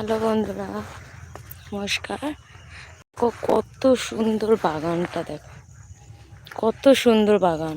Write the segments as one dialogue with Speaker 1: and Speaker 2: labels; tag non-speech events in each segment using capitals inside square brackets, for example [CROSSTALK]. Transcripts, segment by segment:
Speaker 1: Hello বন্ধুরা নমস্কার। কত সুন্দর বাগানটা দেখো। কত সুন্দর বাগান।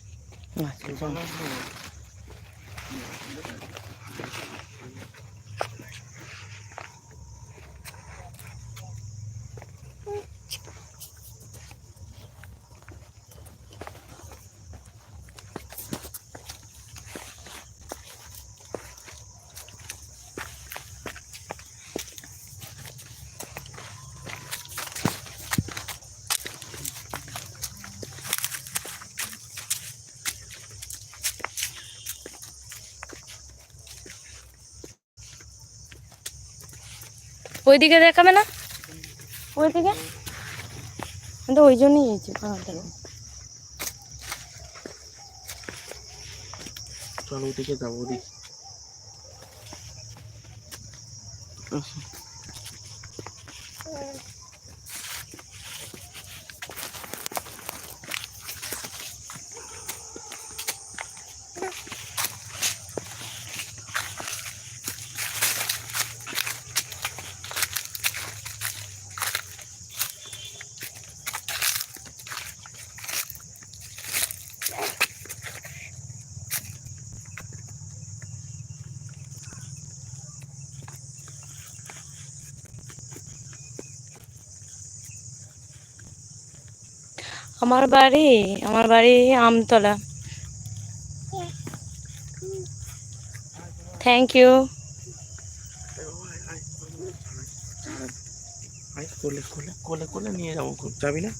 Speaker 2: 啊，就这样。চলো
Speaker 1: ওইদিকে দেখাবে না? ওইদিকে? আমি তো ওই জন্যই গেছি
Speaker 2: চলো ওদিকে যাব ওদিকে।
Speaker 1: আমার বাড়ি আমার বাড়ি আমতলা। থ্যাংক ইউ
Speaker 2: কোলে কোলে কোলে কোলে নিয়ে যাব যাবি না?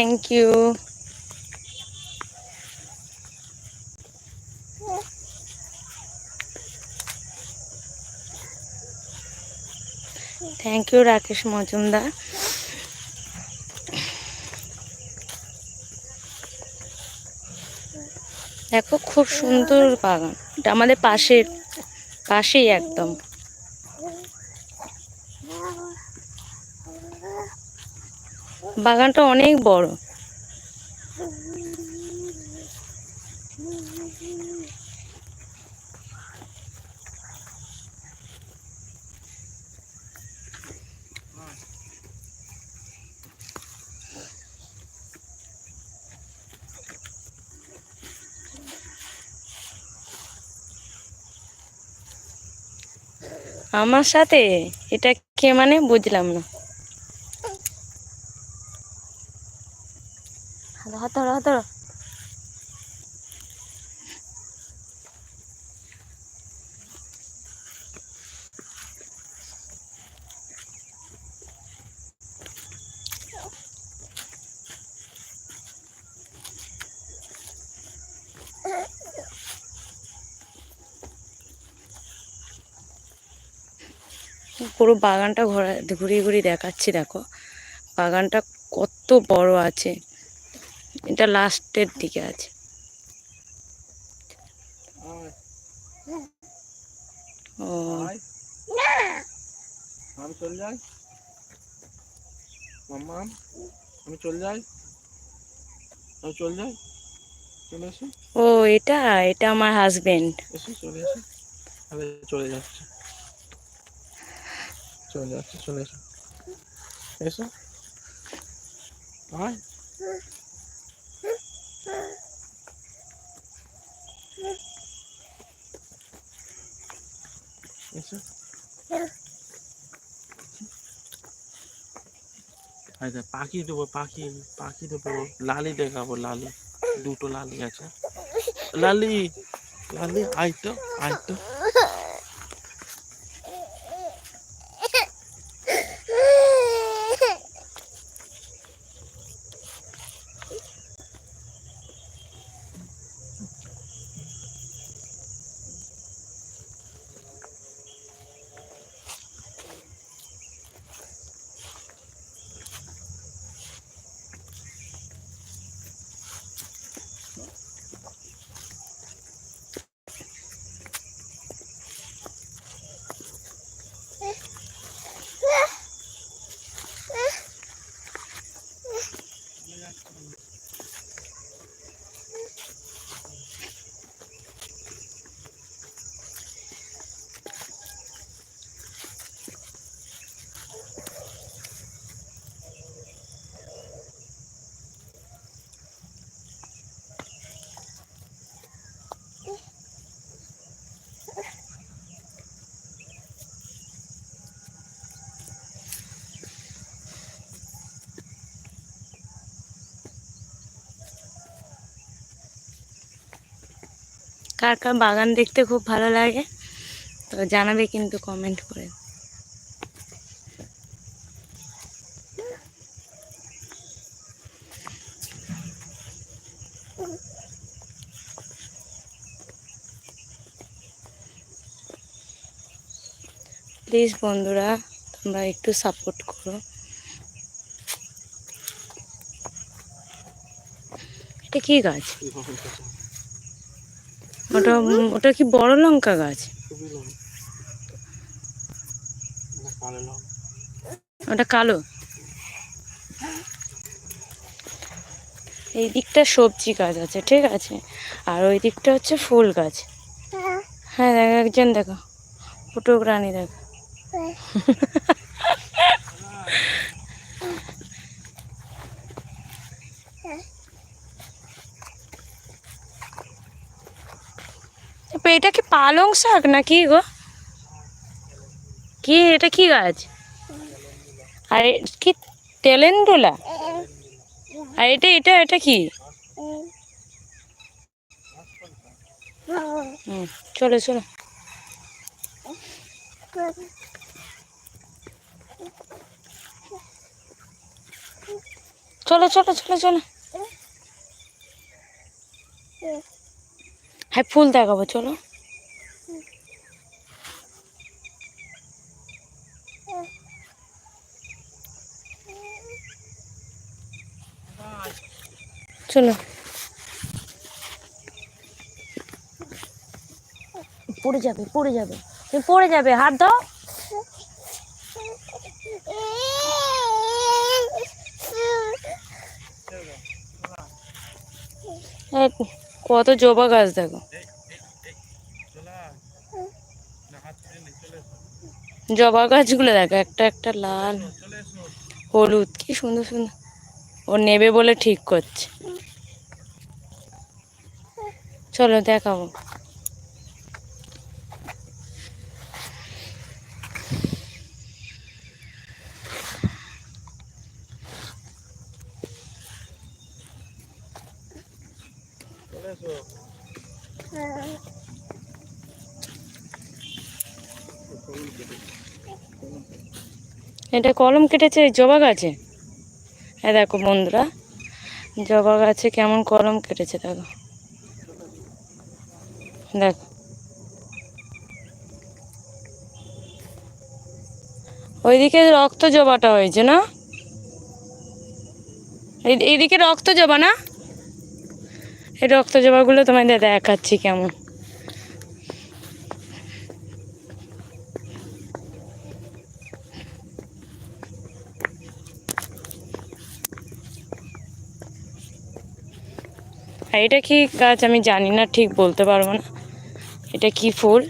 Speaker 1: Thank you thank you Rakesh Majumdar দেখো, খুব সুন্দর বাগান। এটা আমাদের পাশের, পাশেই একদম। বাগানটা অনেক বড়। আমার সাথে এটা কে মানে বুঝলাম না। ধরো, হাত। পুরো বাগানটা ঘোরা ঘুরিয়ে ঘুরিয়ে দেখাচ্ছি দেখো বাগানটা কত বড় আছে এটা লাস্টের দিকে আছে। ও।
Speaker 2: আমি চলে যাই। মাম্মা আমি চলে যাই। আমি চলে যাই। চলে এসো
Speaker 1: ও এটা এটা আমার হাজবেন্ড
Speaker 2: এসো চলে এসো তাহলে চলে যাচ্ছে। চলে যাচ্ছে চলে এসো। এসো। আয়। এসো আচ্ছা পাখি দেবো পাখি পাখি দেবো। লালি দেখাবো লালি। দুটো লালি আছে। লালি লালি আয় তো আয় তো।
Speaker 1: কার কার বাগান দেখতে খুব ভালো লাগে, তো জানাবে কিন্তু কমেন্ট করে। প্লিজ বন্ধুরা, তোমরা একটু সাপোর্ট করো। এটা কি গাছ? ওটা ওটা কি বড় লঙ্কা গাছ? ওটা কালো। এই দিকটা সবজি গাছ আছে, ঠিক আছে? আর ওই দিকটা হচ্ছে ফুল গাছ। হ্যাঁ দেখো, একজন দেখো। ফুটুক রানী দেখো। এটা কি পালং শাক না কি গো? কি, এটা কি গাছ? আর কি তেলেন্ডুলা? আর এটা এটা এটা কি? চলো চলো। চলো চলো চলো চলো। হ্যাঁ ফুল দেখাবো, চলো। চলো। পড়ে যাবে পড়ে যাবে। তুমি পড়ে যাবে, হাত দাও এই কত জবা গাছ দেখো। জবা গাছগুলো দেখো, একটা একটা লাল, হলুদ, কি সুন্দর সুন্দর। ও নেবে বলে ঠিক করছে। চলো দেখাবো। এটা কলম কেটেছে জবা গাছে? হ্যাঁ দেখো বন্ধুরা, জবা গাছে কেমন কলম কেটেছে, দেখো। দেখো। ওইদিকে রক্ত জবাটা হয়েছে, না? এই- এইদিকে রক্ত জবা, না? এই রক্ত জবাগুলো তোমাদের দেখাচ্ছি কেমন। এটা কি গাছ আমি জানি না, ঠিক বলতে পারব না। এটা কি ফুল?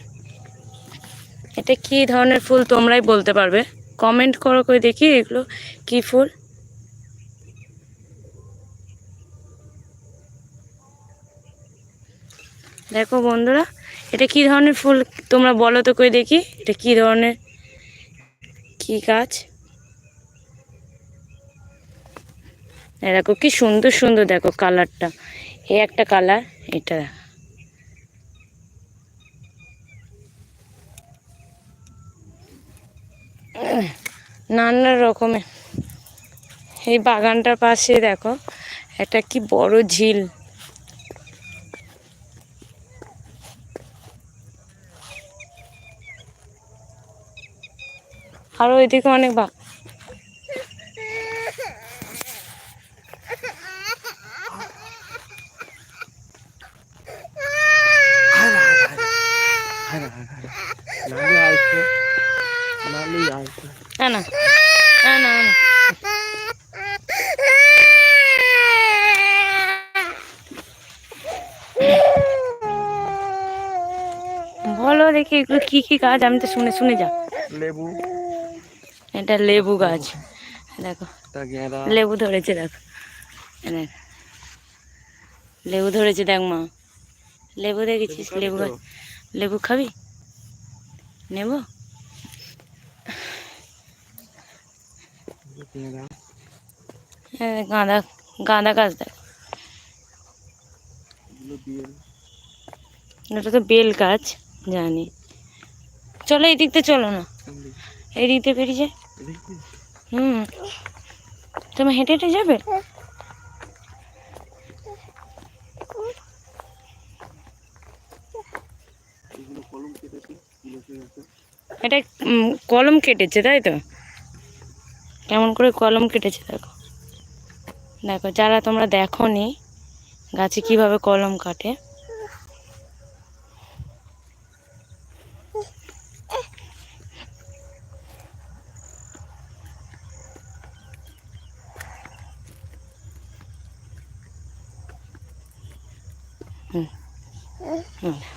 Speaker 1: এটা কি ধরনের ফুল তোমরাই বলতে পারবে। কমেন্ট করো করে দেখি এগুলো কি ফুল। দেখো বন্ধুরা, এটা কি ধরনের ফুল তোমরা বলো তো করে দেখি, এটা কি ধরনের, কি গাছ? দেখো কি সুন্দর সুন্দর দেখো কালারটা, এই একটা কালার, এটা। নানা রকমের, এই বাগানটার পাশে দেখো, একটা কি বড় ঝিল। আরও ওইদিকে অনেক বা
Speaker 2: লালি আইছে লালি আইছে
Speaker 1: না। বলো দেখি এগুলো কি কি গাছ আমি তো শুনে শুনে যা
Speaker 2: লেবু।
Speaker 1: এটা লেবু গাছ। দেখো লেবু ধরেছে দেখো। এনে লেবু ধরেছে দেখ মা। লেবু দেখেছিস? লেবু গাছ। লেবু খাবি? নেব?
Speaker 2: গাঁদা।
Speaker 1: গাঁদা গাছ দেখ। এটা তো বেল গাছ জানি। চলো এই দিক দিয়ে চলো না। এই দিক দিয়ে বেরিয়ে যায়
Speaker 2: দেখি
Speaker 1: হুম। তুমি হেঁটে হেঁটে যাবে? এটা কলম কেটেছে, তাই তো? কেমন করে কলম কেটেছে, দেখো। দেখো, যারা তোমরা দেখো নি গাছে কীভাবে কলম কাটে?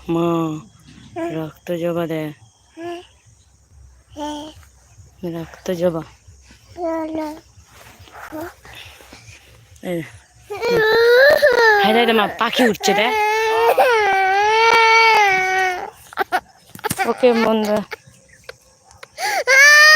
Speaker 1: মা রক্ত জবা দে। রক্ত জবা। রে রে মা পাখি উঠছে রে [LAUGHS] ওকে বন্ধু